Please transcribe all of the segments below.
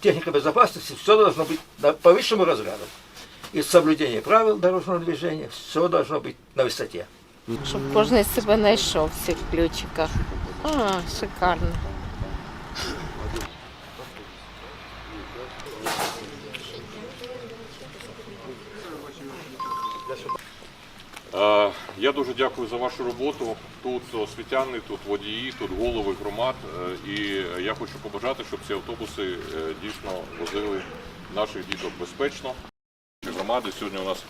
Техника безопасности, все должно быть по высшему разряду. И соблюдение правил дорожного движения, все должно быть на высоте. Щоб кожен себе знайшов в цих ключиках. А, шикарно. Я дуже дякую за вашу роботу. Тут освітяни, тут водії, тут голови громад. Е, І я хочу побажати, щоб ці автобуси е, дійсно возили наших діток безпечно. Громади сьогодні у нас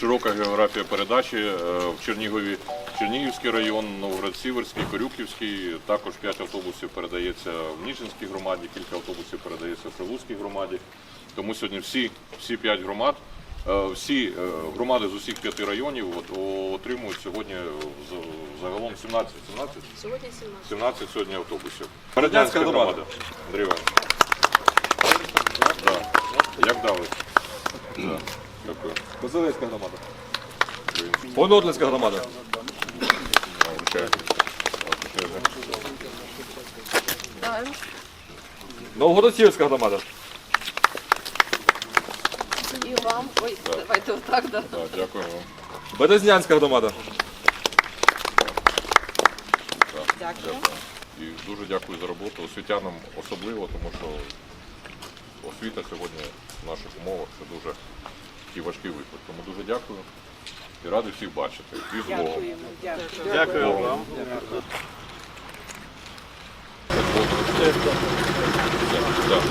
широка географія передачі е, в Чернігові, Чернігівський район, Новгород-Сіверський, Корюківський. Також 5 автобусів передається в Ніжинській громаді, кілька автобусів передається в Прилуцькій громаді. Тому сьогодні всі, всі 5 громад, е, всі е, громади з усіх п'яти районів от, отримують сьогодні загалом 17, 17? Сьогодні 17. 17 сьогодні автобусів. Радянська громада. Андрій Іванович. Да. Як дали? Да. Дякую. Козелецька громада. Понодлицька громада. Вручаю. Новгород-Сіверська громада. І вам. Ой, давайте отак, да. Да, дякую вам. Березнянська громада. Дякую. І дуже дякую за роботу. Освітянам особливо, тому що освіта сьогодні в наших умовах це дуже такий важкий виклик. Тому дуже дякую і радий всіх бачити. І з Богом. Дякую вам. Так.